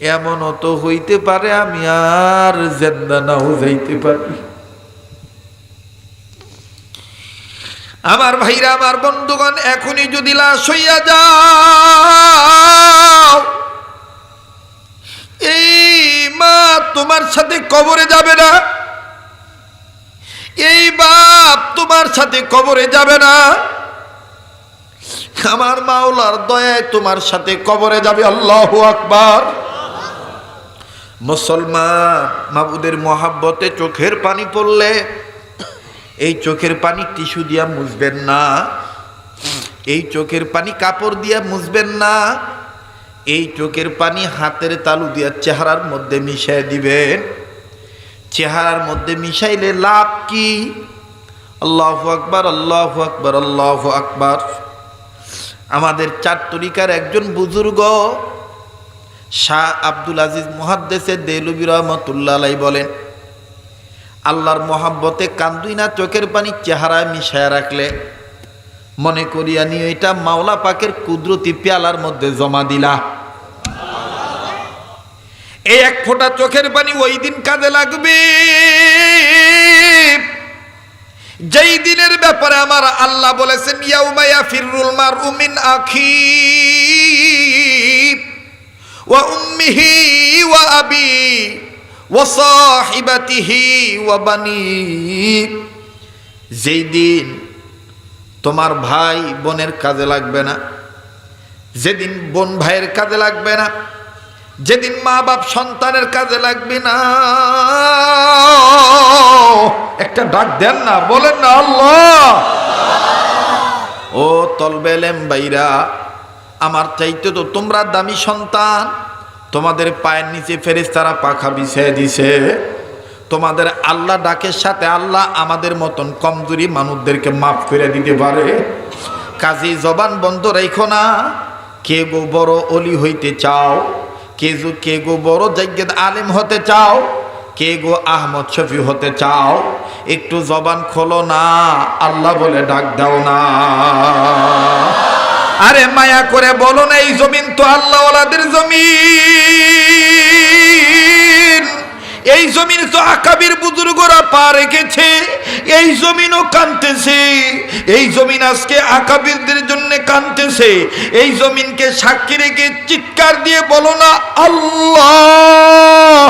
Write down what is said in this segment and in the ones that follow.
এমনও তো হইতে পারে, আমি আর জেন্দা নাও যাইতে পারি। আমার ভাইরা, আমার বন্ধুগণ, এখনই যদি লাশ হইয়া যাও, এই মা তোমার সাথে কবরে যাবে না, এই বাপ তোমার সাথে কবরে যাবে না, আমার মাওলার দয়ায় তোমার সাথে কবরে যাবে, আল্লাহ আকবার। মুসলমান, মাবুদের মহাব্বতে চোখের পানি পড়লে, এই চোখের পানি টিস্যু দিয়া মুছবেন না। এই চোখের পানি কাপড় দিয়া মুছবেন না। এই চোখের পানি হাতের তালু দিয়া চেহারার মধ্যে মিশাই দিবেন। চেহারার মধ্যে মিশাইলে লাভ কি? আল্লাহ আকবার আল্লাহ আকবার আল্লাহ আকবার। আমাদের চার তরিকার একজন বুজুর্গ শাহ আব্দুল আজিজ মহাদ্দেশে দেলুবি রহমতুল্লাহ বলেন, আল্লাহর মহাব্বতে কান্দুই না, চোখের পানি চেহারায় মিশায় রাখলে। মনে করিয়া নিয়ে এটা মাওলা পাকের কুদরতি পেয়ালার মধ্যে জমা দিলা। এই এক ফোঁটা চোখের পানি ওই দিন কাজে লাগবে। যেই দিনের ব্যাপারে আমার আল্লাহ বলেছেন ইয়াউমায়া ফিরুল মার উমিন আখি ওয়া উম্মিহি ওয়া আবি ওয়া তোমার ভাই বোনের কাজে লাগবে না, যেদিন বোন ভাইয়ের কাজে লাগবে না, যেদিন মা বাপ সন্তানের কাজে লাগবে না, একটা ডাক দেন না, বলেন না আল্লাহ। ও তলবেলেম বাইরা আমার চাইতে তো তোমরা দামি সন্তান। তোমাদের পায়ের নিচে ফেরেস্তারা পাখা বিছিয়ে দিছে। তোমাদের আল্লাহ ডাকের সাথে আল্লাহ আমাদের মতন কমজোরি মানুষদেরকে মাফ করে দিতে পারে। কাজী জবান বন্ধ রেখো না। কে গো বড় অলি হইতে চাও? কে গো কে গো বড় জাজ্ঞেদ আলেম হতে চাও? কে গো আহমদ শফি হতে চাও? একটু জবান খোলো না, আল্লাহ বলে ডাক দাও না। আরে মায়া করে বলো না, এই জমিন তো আল্লাহ জমিন। এই জমিন তো আকাবির বুজুর্গরা পা রেখেছে, এই জমিনও কানতেছে। এই জমিন আজকে আকাবিরদের জন্য কানতেছে। এই জমিনকে সাক্ষী রেখে চিৎকার দিয়ে বলো না, আল্লাহ।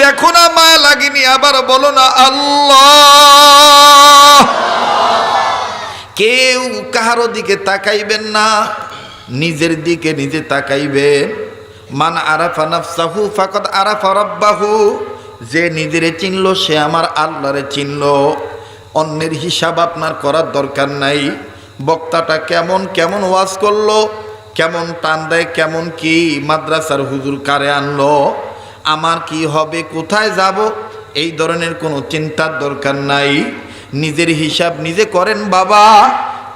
দেখো না মায়া লাগেনি, আবার বলো না, আল্লাহ। কেউ কাহারো দিকে তাকাইবেন না। নিজের দিকে নিজে তাকাইবেন। মান আরাফা নাফসাহু ফাকত আরাফা রব্বাহু। যে নিজেরে চিনল, সে আমার আল্লাহরে চিনল। অন্যের হিসাব আপনার করার দরকার নাই। বক্তাটা কেমন কেমন ওয়াজ করল, কেমন টান দেয়, কেমন কি মাদ্রাসার হুজুর কারে আনলো, আমার কি হবে, কোথায় যাব, এই ধরনের কোনো চিন্তার দরকার নাই। নিজের হিসাব নিজে করেন বাবা।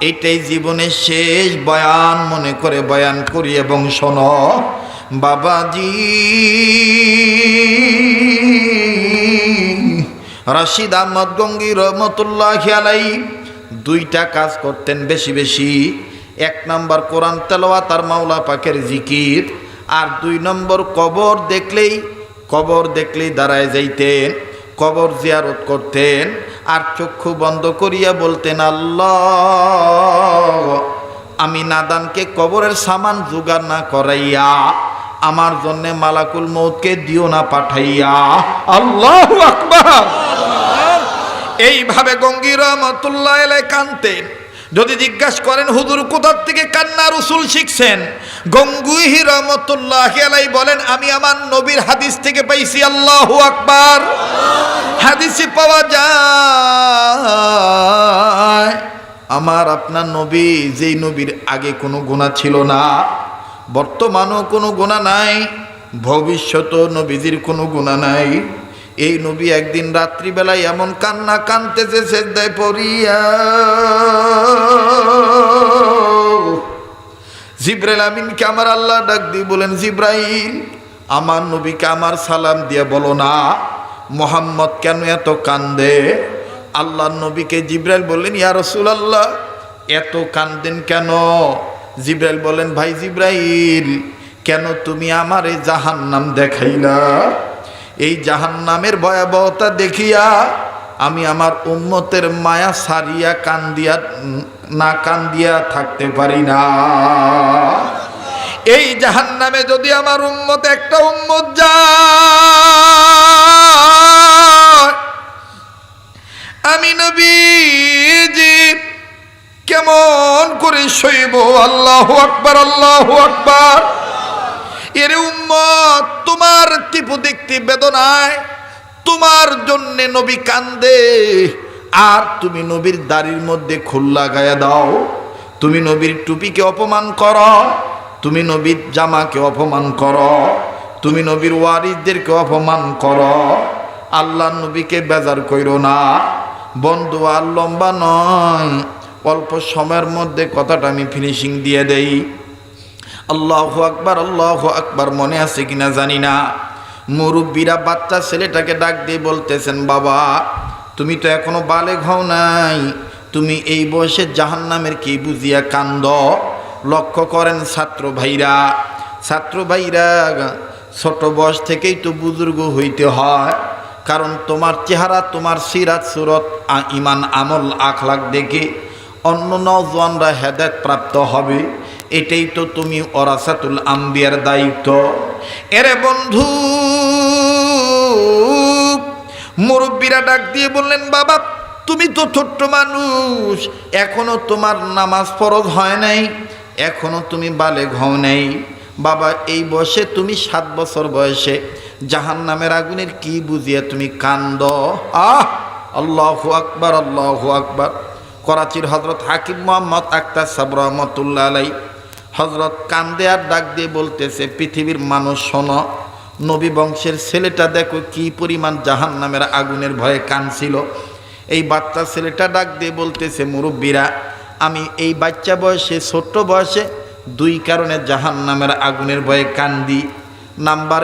এটাই জীবনের শেষ বয়ান, মনে করে বয়ান করি এবং শোন, বাবাজি। রাশিদ আহমদ গঙ্গি রহমতুল্লাহ আলাই দুইটা কাজ করতেন বেশি বেশি। এক নম্বর কোরআন তেলোয়া তার মাওলা পাকের জিকির, আর দুই নম্বর কবর দেখলেই কবর দেখলেই দাঁড়ায় যাইতেন। কবর জিয়ারত করতেন আর চক্ষু বন্ধ করিয়া বলতেন, আল্লাহ, আমি নাদানকে কবরের সামান জোগাড় না করাইয়া আমার জন্যে মালাকুল মৌতকে দিও না পাঠাইয়া। আল্লাহ আকবার। এইভাবে গঙ্গির রহমতুল্লাহ এলাই কানতেন যদি জিজ্ঞাসা করেন, হুজুর, কোথার থেকে কান্না রসুল শিখছেন? গঙ্গুহি রহমতুল্লাহ আলাই বলেন, আমি আমার নবীর হাদিস থেকে পাইছি, আল্লাহ আকবার। হাদিসে পাওয়া যায়, আমার আপনার নবী, যেই নবীর আগে কোনো গুণা ছিল না, বর্তমানও কোনো গুণা নাই ভবিষ্যৎ নবীজির কোনো গুণা নাই এই নবী একদিন রাত্রিবেলায় এমন কান্না কানতেছে সেদ্দায় পড়িয়া। জিব্রাইল আমিনকে আমার আল্লাহ ডাক দিয়ে বলেন, জিব্রাইল, আমার নবীকে আমার সালাম দিয়ে বলো না, মোহাম্মদ কেন এত কান্দে? আল্লাহ নবীকে জিব্রাইল বললেন, ইয়া রসুল আল্লাহ এত কান্দেন কেন? জিব্রাইল বলেন, ভাই জিব্রাইল, কেন তুমি আমার জাহান্নাম দেখাইলা? এই জাহান্নামের ভয়াবহতা দেখিয়া আমি আমার উম্মতের মায়া সারিয়া কান্দিয়া, না কান্দিয়া থাকতে পারি না। এই জাহান্নামে যদি আমার উম্মত একটা উম্মত যায়, আমি নবীজি কেমন করে সইব? আল্লাহ আকবার আল্লাহ আকবার এর উম্মত তোমার টিপু দেখতে বেদনায়? তোমার জন্য নবী কান্দে। আর তুমি নবীর দাড়ির মধ্যে খুল্লা গায়া দাও। তুমি নবীর টুপিকে অপমান কর। তুমি নবীর জামাকে অপমান করো। তুমি নবীর ওয়ারিসদেরকে অপমান কর। আল্লাহ নবীকে বেজার কইরো না। বন্ধু, আর লম্বা নয়। অল্প সময়ের মধ্যে কথাটা আমি ফিনিশিং দিয়ে দেই। আল্লাহ আকবার আল্লাহ আকবার মনে আছে কিনা জানি না। মুরব্বীরা বাচ্চা ছেলেটাকে ডাক দিয়ে বলতেছেন, বাবা, তুমি তো এখনও বালে ঘাও নাই। তুমি এই বয়সে জাহান্নামের কি বুঝিয়া কান্দ? লক্ষ্য করেন ছাত্র ভাইরা। ছাত্র ভাইরা, ছোট বয়স থেকেই তো বুজুর্গ হইতে হয়, কারণ তোমার চেহারা, তোমার সিরাত, সুরত ইমান আমল, আখলাক দেখে অন্য নজওয়ানরা হেদায়ত প্রাপ্ত হবে। এটাই তো তুমি অরাসাতুল আম্বিয়ার দায়িত্ব। এরে বন্ধু মুরব্বীরা ডাক দিয়ে বললেন, বাবা, তুমি তো ছোট্ট মানুষ, এখনও তোমার নামাজ ফরজ হয় নাই, এখনও তুমি বালে ঘও নেই। বাবা, এই বয়সে তুমি সাত বছর বয়সে জাহান নামের আগুনের কি বুঝিয়ে তুমি কান্দ? আহ, আল্লাহ আকবার আল্লাহ আকবার। করাচির হজরত হাকিম মোহাম্মদ আক্তার সাব রহমতুল্লাহ আলাই হজরত কান্দে আর ডাক দিয়ে বলতেছে, পৃথিবীর মানুষ শোনো নবী বংশের ছেলেটা দেখো কি পরিমাণ জাহান নামের আগুনের ভয়ে কানছিল। এই বাচ্চা ছেলেটা ডাক দিয়ে বলতেছে, মুরব্বীরা, আমি এই বাচ্চা বয়সে, ছোট্ট বয়সে দুই কারণে জাহান নামের আগুনের ভয়ে কান্দি। নাম্বার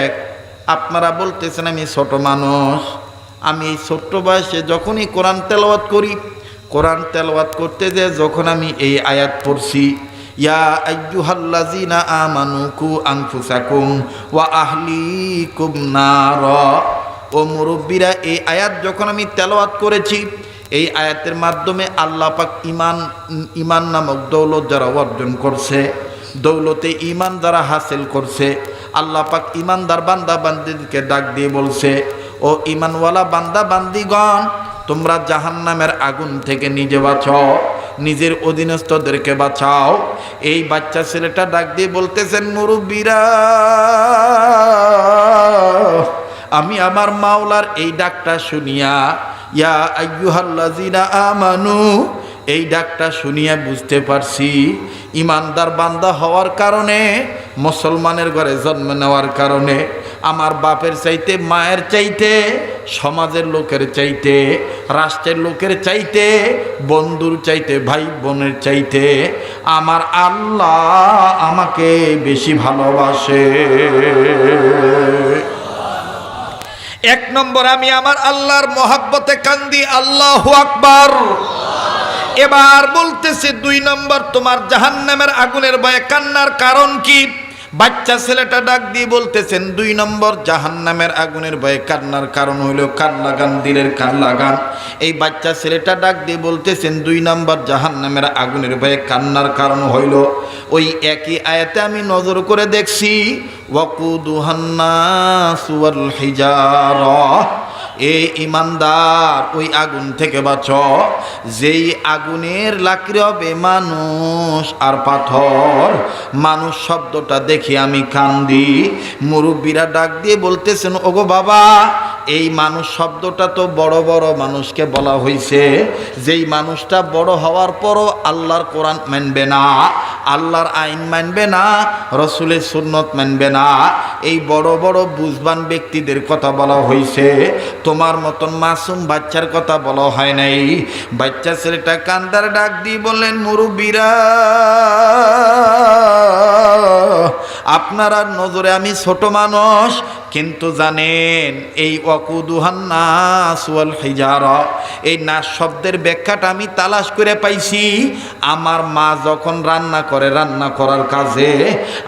এক, আপনারা বলতেছেন আমি ছোট মানুষ। আমি এই ছোট্ট বয়সে যখনই কোরআন তেলাওয়াত করি, কোরআন তেলাওয়াত করতে যে যখন আমি এই আয়াত পড়ছি ইয়া ওয়া ও মুরব্বীরা, এই আয়াত যখন আমি তেলাওয়াত করেছি, এই আয়াতের মাধ্যমে আল্লাহ পাক ইমান ইমান নামক দৌলত যারা অর্জন করছে, দৌলতে ইমান যারা হাসিল করছে, আল্লাহ পাক ইমানদার বান্দা বান্দিকে ডাক দিয়ে বলছে, ও ইমানওয়ালা বান্দা বান্দিগণ তোমরা জাহান্নামের আগুন থেকে নিজে বাঁচাও। নিজের অধীনস্থদেরকে বাঁচাও। এই বাচ্চা ছেলেটা ডাক দিয়ে বলতেছেন, মুরব্বীরা, আমি আমার মাওলার এই ডাকটা শুনিয়া, ইয়া আইয়ুহাল্লাযিনা আমানু, এই ডাকটা শুনিয়া বুঝতে পারছি, ইমানদার বান্দা হওয়ার কারণে, মুসলমানের ঘরে জন্ম নেওয়ার কারণে, আমার বাপের চাইতে, মায়ের চাইতে সমাজের লোকের চাইতে, রাষ্ট্রের লোকের চাইতে, বন্ধুর চাইতে, ভাই বোনের চাইতে, আমার আল্লাহ আমাকে বেশি ভালোবাসে। এক নম্বর, আমি আমার আল্লাহর মহাব্বতে কান্দি, আল্লাহ আকবার। এবার বলতেছে, দুই নম্বর, তোমার জাহান্নামের আগুনের ভয়ে কান্নার কারণ কি? বাচ্চা ছেলেটা ডাক দিয়ে বলতেছেন, দুই নম্বর জাহান নামের আগুনের ভয়ে কান্নার কারণ হইল কান্না গান দিলের কান্না গান এই বাচ্চা ছেলেটা ডাক দিয়ে বলতেছেন, দুই নম্বর জাহান নামের আগুনের ভয়ে কান্নার কারণ হইল। ওই একই আয়াতে আমি নজর করে দেখছি ওয়াকুদুহান্নাস সুয়াল হিজারা। এ ইমানদার, ওই আগুন থেকে বাঁচ। যেই আগুনের লাকড়ি হবে মানুষ আর পাথর, মানুষ শব্দটা দেখি আমি কান্দি। মুরব্বীরা ডাক দিয়ে বলতেছেন, ওগো বাবা, এই মানুষ শব্দটা তো বড় বড় মানুষকে বলা হয়েছে যেই মানুষটা বড় হওয়ার পরও আল্লাহর কোরআন মানবে না, আল্লাহর আইন মানবে না, রসুলের সুন্নত মানবে না, এই বড় বড় বুঝবান ব্যক্তিদের কথা বলা হয়েছে তোমার মতন মাসুম বাচ্চার কথা বলা হয় নাই। বাচ্চা ছেলেটা কান্দার ডাক দিয়ে বললেন মুরুবীরা আপনারা নজরে আমি ছোট মানুষ কিন্তু জানেন, এই অকুদুহান্নাস ওয়াল হিজারা এই নাস শব্দের ব্যাখ্যাটা আমি তালাশ করে পাইছি, আমার মা যখন রান্না করে, রান্না করার কাজে,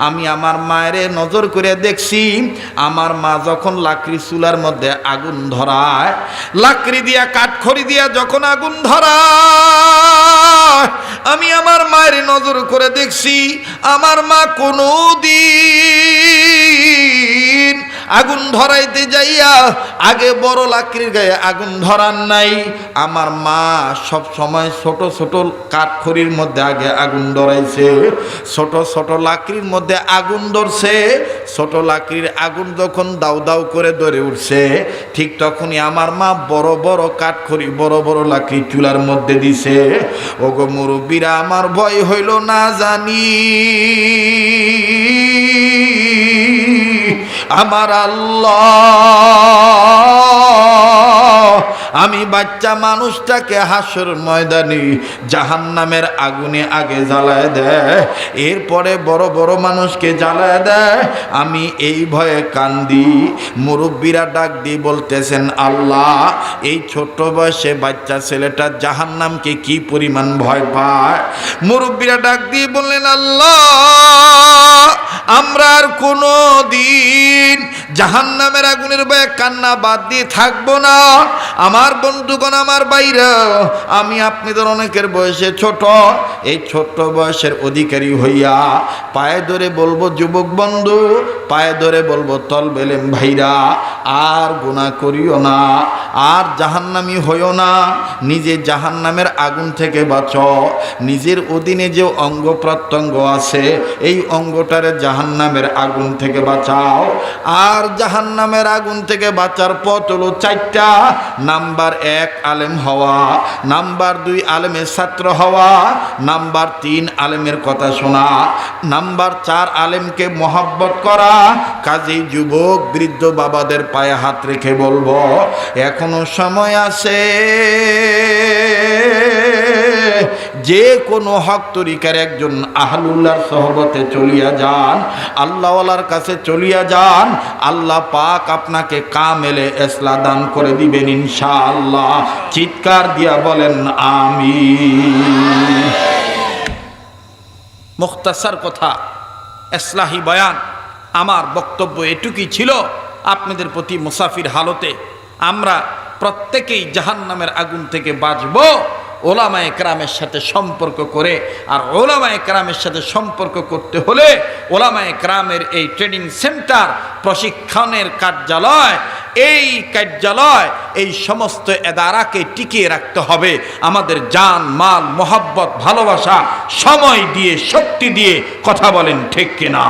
আমি আমার মায়ের নজর করে দেখছি, আমার মা যখন লাকড়ি চুলার মধ্যে আগুন ধরায়, লাকড়ি দিয়া, কাঠখড়ি দিয়া যখন আগুন ধরায়, আমি আমার মায়ের নজর করে দেখছি, আমার মা কোনো দিন আগুন ধরাইতে যাইয়া আগে বড় লাকড়ির গায়ে আগুন ধরার নাই। আমার মা সব সময় ছোট ছোট কাঠখড়ির মধ্যে আগে আগুন ধরাইছে। ছোট ছোট লাকড়ির মধ্যে আগুন ধরছে। ছোট লাকড়ির আগুন যখন দাউ দাউ করে ধরে উঠছে, ঠিক তখনই আমার মা বড় বড় কাঠখড়ি, বড় বড় লাকড়ি চুলার মধ্যে দিছে। ওগো মুরব্বীরা, আমার ভয় হইল না জানি। আমার আল্লাহ। আমি বাচ্চা মানুষটাকে হাসর ময়দানি জাহান নামের আগুনে আগে জ্বালায় দেয়, এরপরে বড় বড় মানুষকে জ্বালায় দেয়। আমি এই ভয়ে কান্দি, মুরব্বীরা ডাক দিয়ে বলতেছেন, আল্লাহ, এই ছোট্ট বয়সে বাচ্চা ছেলেটা জাহান নামকে কি পরিমাণ ভয় পায়? মুরব্বীরা ডাক দিয়ে বললেন, আল্লাহ আমরা আর কোনো দিন জাহান নামের আগুনের ভয়ে কান্না বাদ দিয়ে থাকব না। আমার বন্ধুগণ, আমার বাইরে আমি আপনাদের অনেকের বয়সে ছোট। এই ছোট্ট বয়সের অধিকারী হইয়া পায়ে ধরে বলব, যুবক বন্ধু, পায়ে ধরে বলব, তল বেলেম ভাইরা, আর গুণা করিও না, আর জাহান্নামি হইও না। নিজে জাহান্নামের আগুন থেকে বাঁচো। নিজের অধীনে যে অঙ্গ প্রত্যঙ্গ আছে, এই অঙ্গটারে জাহান্নামের আগুন থেকে বাঁচাও। আর জাহান্নামের আগুন থেকে বাঁচার পথ হলো চারটা। নাম্বার এক, আলেম হওয়া। নাম্বার দুই, আলেমের ছাত্র হওয়া। নাম্বার তিন, আলেমের কথা শোনা। নাম্বার চার, আলেমকে মহাব্বত করা। কাজেই যুবক, বৃদ্ধ বাবাদের পায়ে হাত রেখে বলব, এখনও সময় আছে। যে কোনো হক তরিকার একজন আহলুল্লাহর সহবতে চলিয়া যান, আল্লাহওয়ালার কাছে চলিয়া যান, আল্লাহ পাক আপনাকে কামেলে এসলা দান করে দিবেন ইনশাআল্লাহ। চিৎকার দিয়া বলেন আমি মুখতাসার কথা, এসলাহি বয়ান, আমার বক্তব্য এটুকুই ছিল আপনাদের প্রতি মুসাফির হালতে। আমরা প্রত্যেকেই জাহান নামের আগুন থেকে বাঁচব। ওলামা একরামের সাথে সম্পর্ক করে আর ওলামা একরামের সাথে সম্পর্ক করতে হলে ওলামা একরামের এই ট্রেনিং সেন্টার, প্রশিক্ষণের কার্যালয়, এই কার্যালয়, এই সমস্ত এদারাকে টিকিয়ে রাখতে হবে। আমাদের জান, মাল, মোহাব্বত, ভালোবাসা, সময় দিয়ে, শক্তি দিয়ে কথা বলেন ঠিক কিনা?